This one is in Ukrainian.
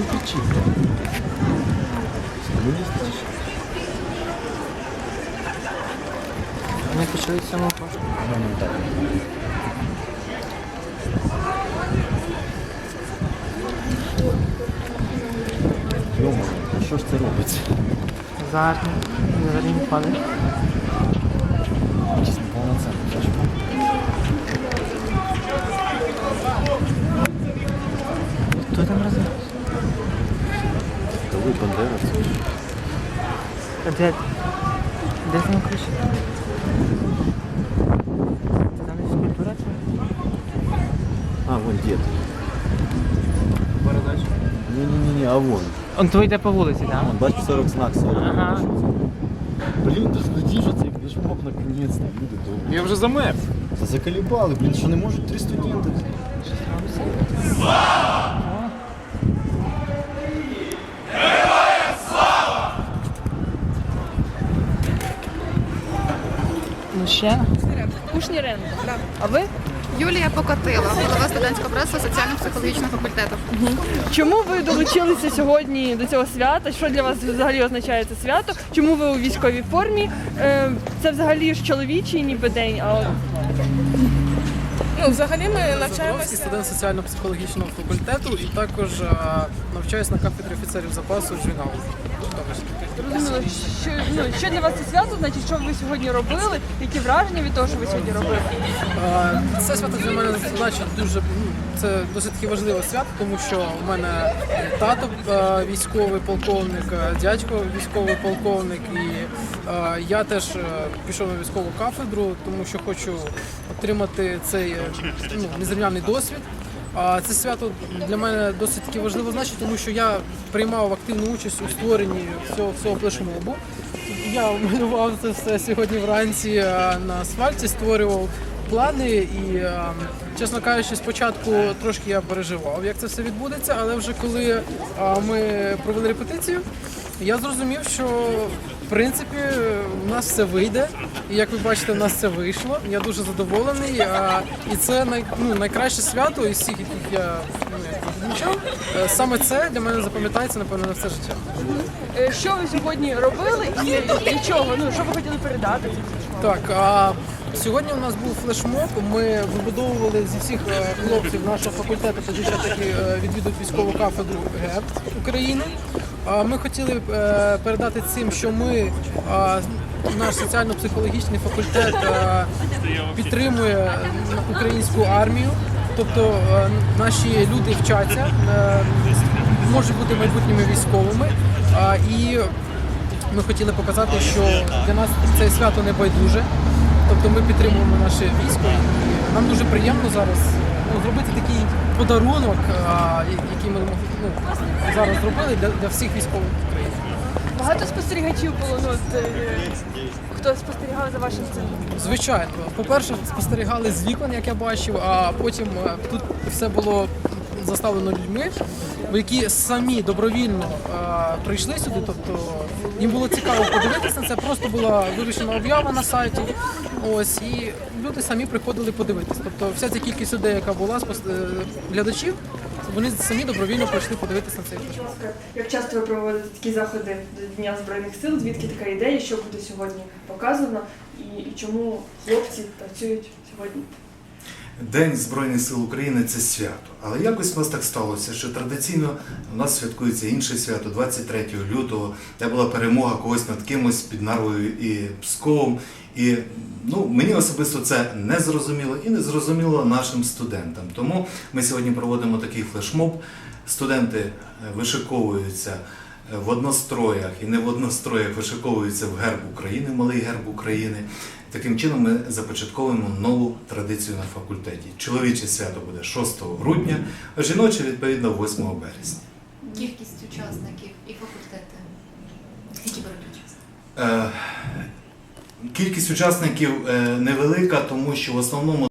Комуністи чи що? Вони почали з самого так. Йома, що ж це робиться? Зараз зараз не падає. Бандера, ж. А де? Де криші? Це там є скульптура це? А, вон дід. Передача? Ні-ні-ні, а вон. Он то йде по вулиці, так? Вон, бачиш 40 знак 40. Ага. Блін, та складі, що цей флешмоб наконець-то, люди добрі. Я вже замерз. Та заколебали, блін, що не можуть три студенти. Ну ще? Кушніренко. А ви? Юлія Покотила, голова студентського преса соціально-психологічного факультету. Чому ви долучилися сьогодні до цього свята? Що для вас взагалі означає це свято? Чому ви у військовій формі? Е, Це взагалі ж чоловічий ніби день, а от Ну, взагалі ми навчаємося. студент соціально-психологічного факультету і також е, навчаюсь на кафедрі офіцерів запасу зрозуміло, що, ну, що для вас це свято, значить, що ви сьогодні робили, які враження від того, що ви сьогодні робили? Е, Це свято для мене значить дуже ну, це досить таки важливе свято, тому що у мене тато е, військовий полковник, е, дядько військовий полковник, і е, я теж е, пішов на військову кафедру, тому що хочу отримати цей е, ну, незрівняний досвід. А це свято для мене досить таки важливо значить, тому що я приймав активну участь у створенні всього всього флешмобу. Я малював це все сьогодні вранці на асфальті, створював плани і, чесно кажучи, спочатку трошки я переживав, як це все відбудеться, але вже коли ми провели репетицію, я зрозумів, що принципі у нас все вийде. І як ви бачите, у нас це вийшло. Я дуже задоволений. А, і це най, ну, найкраще свято із всіх, яких я ну, відмічав. Е, Саме це для мене запам'ятається, напевно, на все життя. Е, Що ви сьогодні робили і для чого? Ну, що ви хотіли передати? Так, а сьогодні у нас був флешмоб. Ми вибудовували зі всіх е, хлопців нашого факультету та дівчат, які відвідують військову кафедру ГЕП України. Ми хотіли е, передати цим, що ми, е, наш соціально-психологічний факультет підтримує українську армію. Тобто наші люди вчаться, можуть бути майбутніми військовими. І ми хотіли показати, що для нас це свято не байдуже. Тобто ми підтримуємо наше військо. І нам дуже приємно зараз ну, зробити такий подарунок, а, який ми ну, зараз зробили для, для всіх військових України. Багато спостерігачів було, ну, от, е, хто спостерігав за вашим цим. Звичайно, по-перше, спостерігали з вікон, як я бачив, а потім е, тут все було заставлено людьми, які самі добровільно е, прийшли сюди. Тобто їм було цікаво подивитися на це. Просто була вивішена об'ява на сайті. Ось і люди самі приходили подивитися. Тобто, вся ця кількість людей, яка була спос- е, глядачів, вони самі добровільно прийшли подивитися на цей флешмоб. Як часто ви проводите такі заходи Дня Збройних сил? Звідки така ідея, що буде сьогодні показано і, і чому хлопці працюють сьогодні? День Збройних сил України це свято. Але якось у нас так сталося, що традиційно у нас святкується інше свято 23 лютого, де була перемога когось над кимось під Нарвою і Псковом. І ну, мені особисто це не зрозуміло і не зрозуміло нашим студентам. Тому ми сьогодні проводимо такий флешмоб. Студенти е, вишиковуються в одностроях і не в одностроях вишиковуються в герб України, малий герб України. Таким чином ми започатковуємо нову традицію на факультеті. Чоловіче свято буде 6 грудня, а жіноче відповідно 8 березня. Кількість учасників і факультети. Які беруть участь? Е, Кількість учасників е, невелика, тому що в основному